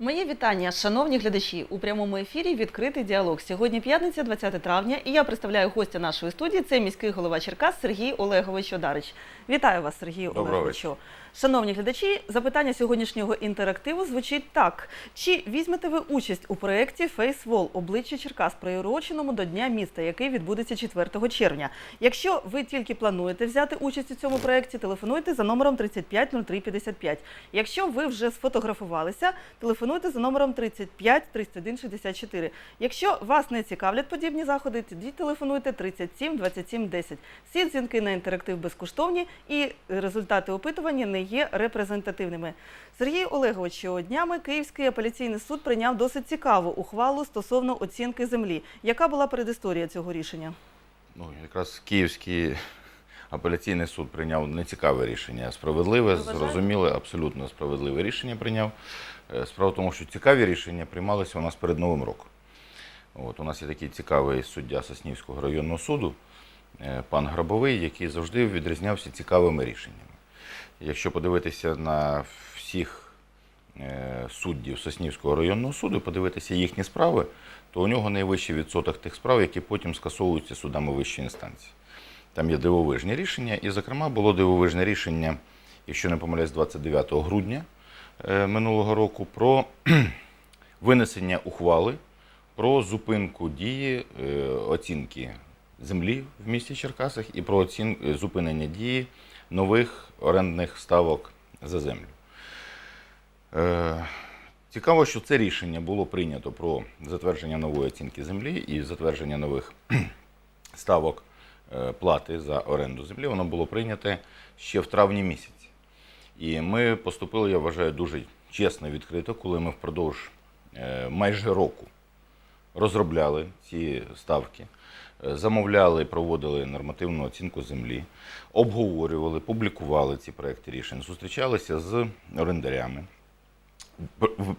Мої вітання, шановні глядачі. У прямому ефірі відкритий діалог. Сьогодні п'ятниця, 20 травня, і я представляю гостя нашої студії. Це міський голова Черкас Сергій Олегович Одарич. Вітаю вас, Сергій Олеговичу. Шановні глядачі, запитання сьогоднішнього інтерактиву звучить так: чи візьмете ви участь у проєкті Фейсвол обличчя Черкас, приуроченому до Дня міста, який відбудеться 4 червня? Якщо ви тільки плануєте взяти участь у цьому проєкті, телефонуйте за номером 350355. Якщо ви вже сфотографувалися, телефонуйте за номером 35 31 64. Якщо вас не цікавлять подібні заходи, тоді телефонуйте 37 27 10. Всі дзвінки на інтерактив безкоштовні і результати опитування не є репрезентативними. Сергій Олегович, днями Київський апеляційний суд прийняв досить цікаву ухвалу стосовно оцінки землі. Яка була передісторія цього рішення? Ну, якраз Київський апеляційний суд прийняв нецікаве рішення, а справедливе, зрозуміле, абсолютно справедливе рішення прийняв. Е, Справа в тому, що цікаві рішення приймалися у нас перед Новим роком. От, у нас є такий цікавий суддя Соснівського районного суду, е, пан Грабовий, який завжди відрізнявся цікавими рішеннями. Якщо подивитися на всіх е, суддів Соснівського районного суду, подивитися їхні справи, то у нього найвищий відсоток тих справ, які потім скасовуються судами вищої інстанції. Там є дивовижні рішення, і, зокрема, було дивовижне рішення, якщо не помиляюсь, 29 грудня е, минулого року про винесення ухвали про зупинку дії е, оцінки землі в місті Черкасах і про оцін... зупинення дії нових орендних ставок за землю. Е, Цікаво, що це рішення було прийнято про затвердження нової оцінки землі і затвердження нових ставок е, плати за оренду землі. Воно було прийнято ще в травні місяці. І ми поступили, я вважаю, дуже чесно і відкрито, коли ми впродовж е, майже року розробляли ці ставки, замовляли, проводили нормативну оцінку землі, обговорювали, публікували ці проекти рішень, зустрічалися з орендарями,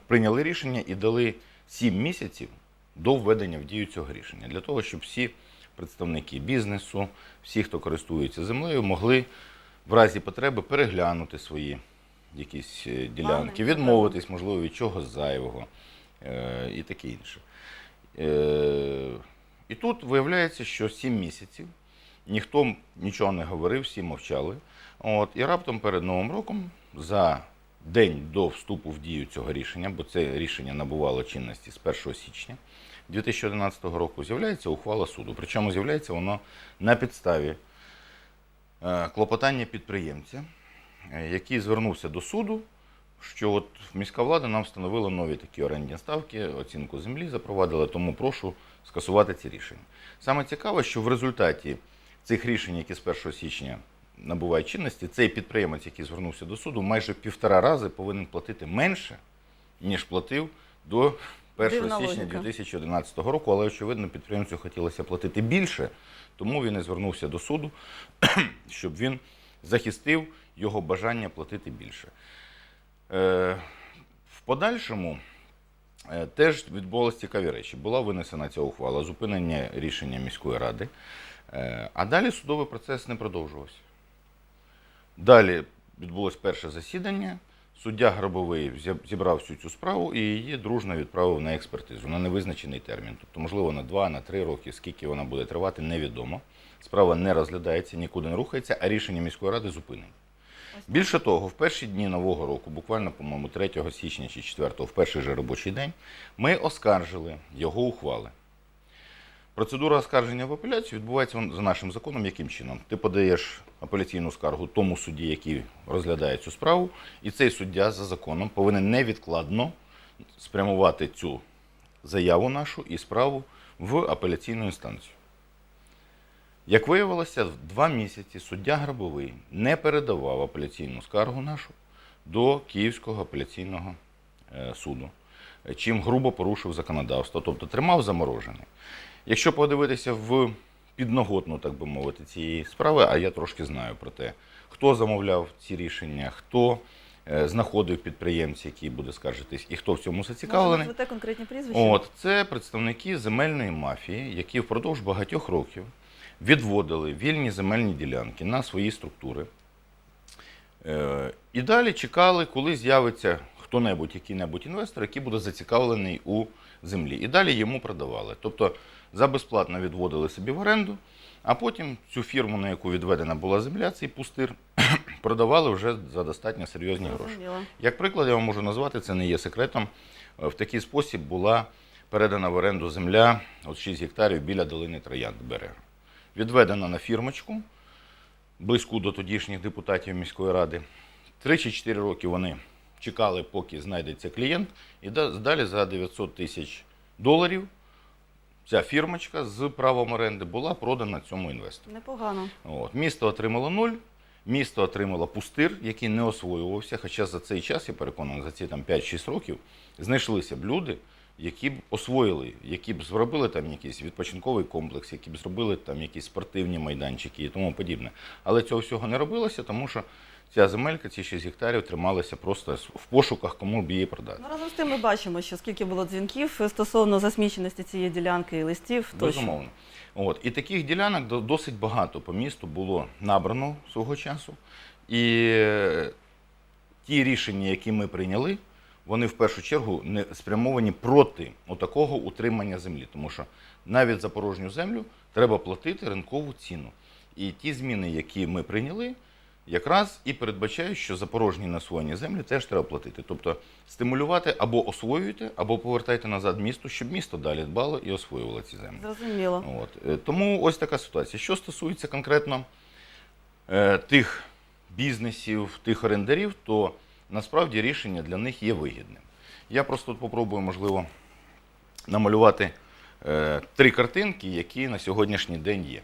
прийняли рішення і дали 7 місяців до введення в дію цього рішення. Для того, щоб всі представники бізнесу, всі, хто користується землею, могли в разі потреби переглянути свої якісь е, ділянки, відмовитись, можливо, від чогось зайвого е, і таке інше. І тут виявляється, що 7 місяців ніхто нічого не говорив, всі мовчали. От, і раптом перед Новим роком, за день до вступу в дію цього рішення, бо це рішення набувало чинності з 1 січня 2011 року, з'являється ухвала суду. Причому з'являється воно на підставі е, клопотання підприємця, е, який звернувся до суду, що от міська влада нам встановила нові такі орендні ставки, оцінку землі запровадила, тому прошу скасувати ці рішення. Саме цікаве, що в результаті цих рішень, які з 1 січня набувають чинності, цей підприємець, який звернувся до суду, майже півтора рази повинен платити менше, ніж платив до 1 Дивна січня логіка. 2011 року, але очевидно підприємцю хотілося платити більше, тому він і звернувся до суду, щоб він захистив його бажання платити більше. Е, В подальшому е, теж відбулися цікаві речі. Була винесена ця ухвала, зупинення рішення міської ради, Е, а далі судовий процес не продовжувався. Далі відбулось перше засідання. Суддя Грабовий зібрав всю цю справу і її дружно відправив на експертизу на невизначений термін. Тобто, можливо, на два, на три роки, скільки вона буде тривати, невідомо. Справа не розглядається, нікуди не рухається, а рішення міської ради зупинено. Більше того, в перші дні нового року, буквально, по-моєму, 3 січня чи 4, в перший же робочий день, ми оскаржили його ухвали. Процедура оскарження в апеляцію відбувається за нашим законом яким чином? Ти подаєш апеляційну скаргу тому судді, який розглядає цю справу, і цей суддя за законом повинен невідкладно спрямувати цю заяву нашу і справу в апеляційну інстанцію. Як виявилося, два місяці суддя Грабовий не передавав апеляційну скаргу нашу до Київського апеляційного е, суду, чим грубо порушив законодавство, тобто тримав заморожений. Якщо подивитися в підноготну, так би мовити, цієї справи, а я трошки знаю про те, хто замовляв ці рішення, хто е, знаходив підприємця, який буде скаржитись, і хто в цьому зацікавлений. назвете конкретні прізвища? От це представники земельної мафії, які впродовж багатьох років відводили вільні земельні ділянки на свої структури. Е, І далі чекали, коли з'явиться хто-небудь, який-небудь інвестор, який буде зацікавлений у землі. І далі йому продавали. Тобто за безплатно відводили собі в оренду, а потім цю фірму, на яку відведена була земля, цей пустир, продавали вже за достатньо серйозні гроші. Як приклад, я вам можу назвати, це не є секретом. Е, В такий спосіб була передана в оренду земля от 6 гектарів біля долини Троянд Берега. Відведена на фірмочку, близьку до тодішніх депутатів міської ради. Три чи 4 роки вони чекали, поки знайдеться клієнт, і далі за 900 тисяч доларів ця фірмочка з правом оренди була продана цьому інвестору. Непогано. От. Місто отримало нуль, місто отримало пустир, який не освоювався. Хоча за цей час, я переконаний, за ці там 5-6 років знайшлися б люди, які б освоїли, які б зробили там якийсь відпочинковий комплекс, які б зробили там якісь спортивні майданчики і тому подібне. Але цього всього не робилося, тому що ця земелька, ці 6 гектарів трималися просто в пошуках, кому б її продати. Ну, разом з тим ми бачимо, що скільки було дзвінків стосовно засміченості цієї ділянки і листів. Безумовно. От. І таких ділянок до- досить багато по місту було набрано свого часу. І е, ті рішення, які ми прийняли, вони в першу чергу не спрямовані проти отакого утримання землі. Тому що навіть за порожню землю треба платити ринкову ціну. І ті зміни, які ми прийняли, якраз і передбачають, що за порожні насвоєні землі теж треба платити. Тобто стимулювати або освоюйте, або повертайте назад місту, щоб місто далі дбало і освоювало ці землі. Зрозуміло. От. е, Тому ось така ситуація. Що стосується конкретно е, тих бізнесів, тих орендарів, то насправді рішення для них є вигідним. Я просто попробую, можливо, намалювати е, три картинки, які на сьогоднішній день є.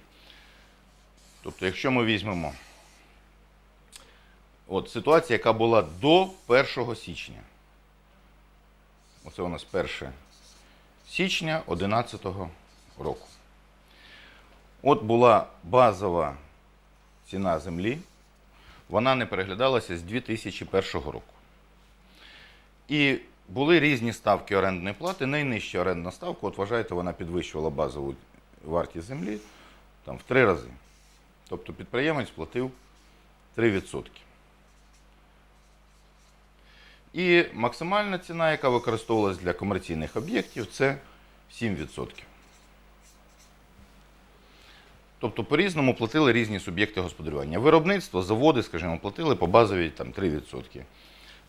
Тобто, якщо ми візьмемо от, ситуація, яка була до 1 січня. Оце у нас 1 січня 2011 року. От була базова ціна землі, вона не переглядалася з 2001 року. І були різні ставки орендної плати. Найнижча орендна ставка, от вважаєте, вона підвищувала базову вартість землі там, в три рази. Тобто підприємець платив 3%. І максимальна ціна, яка використовувалась для комерційних об'єктів, це 7%. Тобто по-різному платили різні суб'єкти господарювання. Виробництво, заводи, скажімо, платили по базовій там, 3%.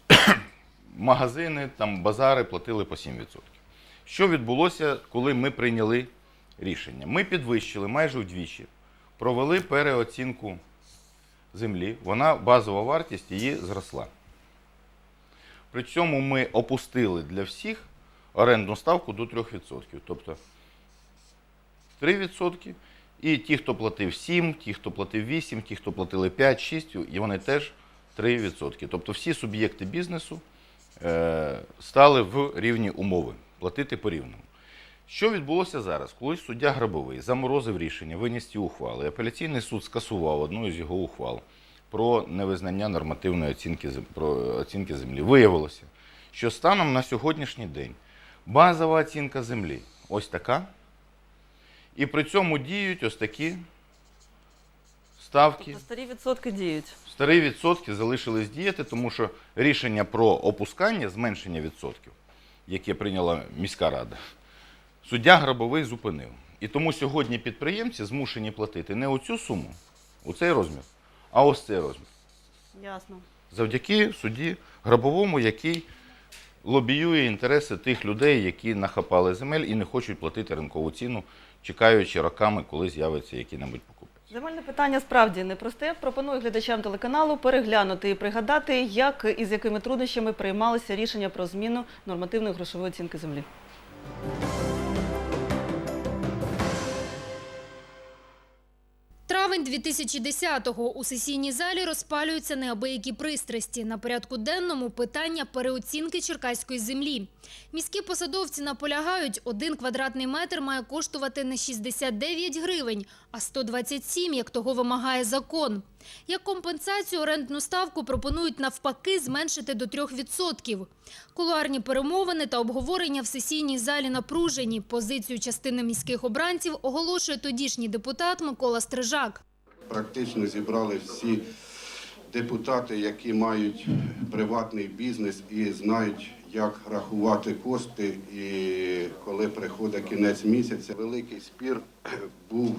Магазини, там, базари платили по 7%. Що відбулося, коли ми прийняли рішення? Ми підвищили майже вдвічі, провели переоцінку землі, вона, базова вартість її зросла. При цьому ми опустили для всіх орендну ставку до 3%. Тобто 3%. І ті, хто платив 7, ті, хто платив 8, ті, хто платили 5, 6, і вони теж 3%. Тобто всі суб'єкти бізнесу е, стали в рівні умови платити по рівному. Що відбулося зараз? Коли суддя Грабовий заморозив рішення, виніс ці ухвали, апеляційний суд скасував одну із його ухвал про невизнання нормативної оцінки, про оцінки землі. Виявилося, що станом на сьогоднішній день базова оцінка землі ось така. І при цьому діють ось такі ставки. Тобто старі відсотки діють. Старі відсотки залишились діяти, тому що рішення про опускання, зменшення відсотків, яке прийняла міська рада, суддя Грабовий зупинив. І тому сьогодні підприємці змушені платити не оцю суму, у цей розмір, а ось цей розмір. Ясно. Завдяки судді Грабовому, який лобіює інтереси тих людей, які нахапали земель і не хочуть платити ринкову ціну, чекаючи роками, коли з'явиться який-небудь покупець. Земельне питання справді непросте. Пропоную глядачам телеканалу переглянути і пригадати, як і з якими труднощами приймалися рішення про зміну нормативної грошової оцінки землі. Травень 2010-го у сесійній залі розпалюються неабиякі пристрасті. На порядку денному питання переоцінки черкаської землі. Міські посадовці наполягають, один квадратний метр має коштувати не 69 гривень, а 127, як того вимагає закон. Як компенсацію орендну ставку пропонують навпаки зменшити до 3%. Кулуарні перемовини та обговорення в сесійній залі напружені. Позицію частини міських обранців оголошує тодішній депутат Микола Стрижак. Практично зібрали всі депутати, які мають приватний бізнес і знають, як рахувати кошти, і коли приходить кінець місяця, великий спір був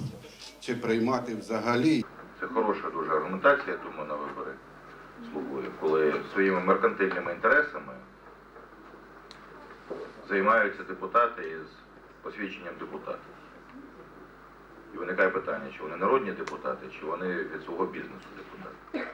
чи приймати взагалі. Це хороша дуже аргументація, я думаю, на вибори слугує, коли своїми меркантильними інтересами займаються депутати із посвідченням депутатів. І виникає питання, чи вони народні депутати, чи вони від свого бізнесу депутати.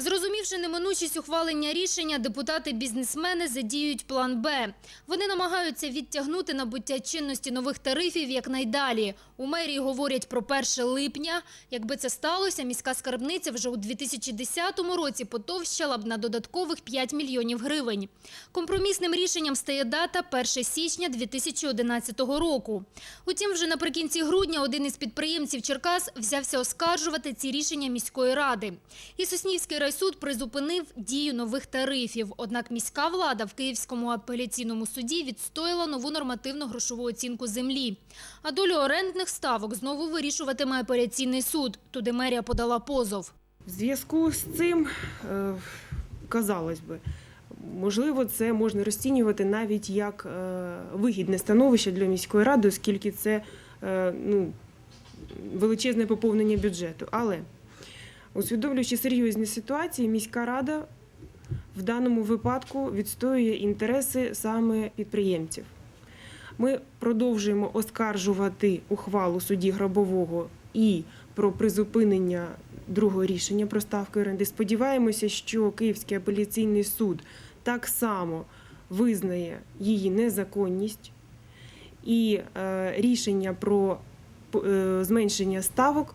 Зрозумівши неминучість ухвалення рішення, депутати-бізнесмени задіють план Б. Вони намагаються відтягнути набуття чинності нових тарифів якнайдалі. У мерії говорять про 1 липня. Якби це сталося, міська скарбниця вже у 2010 році потовщала б на додаткових 5 мільйонів гривень. Компромісним рішенням стає дата 1 січня 2011 року. Утім, вже наприкінці грудня один із підприємців Черкас взявся оскаржувати ці рішення міської ради. І Соснівський райсуд призупинив дію нових тарифів. Однак міська влада в Київському апеляційному суді відстояла нову нормативну грошову оцінку землі. А долю орендних ставок знову вирішуватиме апеляційний суд. Туди мерія подала позов. В зв'язку з цим, е, казалось би, можливо, це можна розцінювати навіть як е, вигідне становище для міської ради, оскільки це е, ну, величезне поповнення бюджету. Але усвідомлюючи серйозні ситуації, міська рада в даному випадку відстоює інтереси саме підприємців. Ми продовжуємо оскаржувати ухвалу судді Гробового і про призупинення другого рішення про ставки оренди. Сподіваємося, що Київський апеляційний суд так само визнає її незаконність і е, рішення про е, зменшення ставок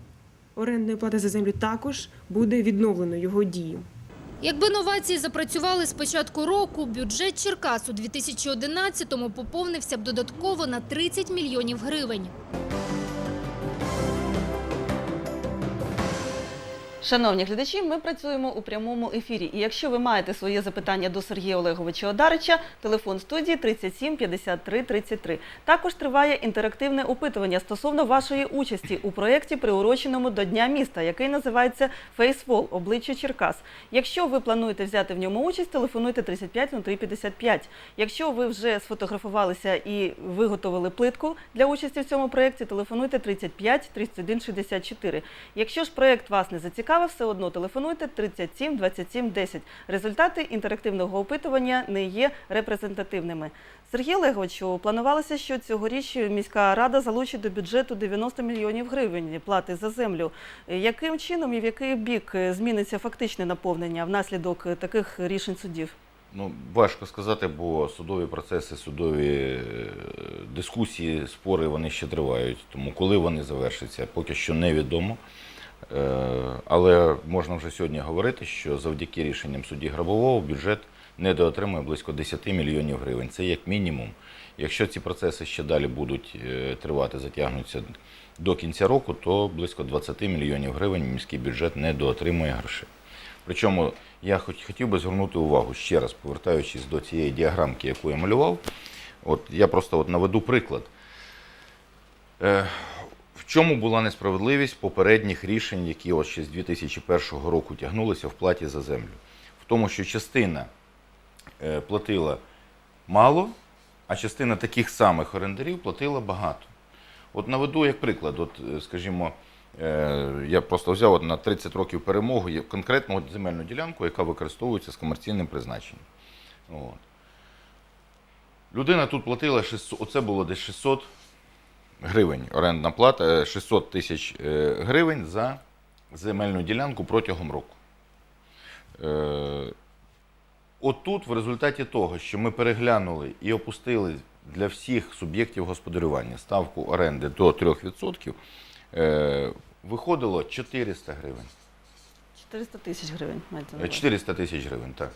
орендної плати за землю також буде відновлено його дію. Якби новації запрацювали з початку року, бюджет Черкас у 2011-му поповнився б додатково на 30 мільйонів гривень. Шановні глядачі, ми працюємо у прямому ефірі. І якщо ви маєте своє запитання до Сергія Олеговича Одарича, телефон студії 37 53 33. Також триває інтерактивне опитування стосовно вашої участі у проєкті, приуроченому до Дня міста, який називається Фейсвол обличчя Черкас. Якщо ви плануєте взяти в ньому участь, телефонуйте 35 03 55. Якщо ви вже сфотографувалися і виготовили плитку для участі в цьому проєкті, телефонуйте 35 31 64. Якщо ж проєкт вас не зацікавив, все одно телефонуйте 37 27 10. Результати інтерактивного опитування не є репрезентативними. Сергій Олеговичу, планувалося, що цьогоріч міська рада залучить до бюджету 90 мільйонів гривень плати за землю. Яким чином і в який бік зміниться фактичне наповнення внаслідок таких рішень судів? Ну, важко сказати, бо судові процеси, судові е, дискусії, спори вони ще тривають. Тому коли вони завершаться, поки що невідомо. Е, Але можна вже сьогодні говорити, що завдяки рішенням судді Грабового бюджет недоотримує близько 10 мільйонів гривень. Це як мінімум. Якщо ці процеси ще далі будуть е, тривати, затягнуться до кінця року, то близько 20 мільйонів гривень міський бюджет недоотримує грошей. Причому я хотів би звернути увагу ще раз, повертаючись до цієї діаграмки, яку я малював. От я просто от наведу приклад. В чому була несправедливість попередніх рішень, які от ще з 2001 року тягнулися в платі за землю? В тому, що частина е, платила мало, а частина таких самих орендарів платила багато. От наведу як приклад, от, е, скажімо, е, я просто взяв от на 30 років перемоги конкретну земельну ділянку, яка використовується з комерційним призначенням. От. Людина тут платила 600, оце було десь 600 гривень. Орендна плата е, 600 тисяч е, гривень за земельну ділянку протягом року. Е, Отут, в результаті того, що ми переглянули і опустили для всіх суб'єктів господарювання ставку оренди до 3%, е, виходило 400 гривень. 400 тисяч гривень. маєте на Е, увазі. 400 тисяч гривень, так.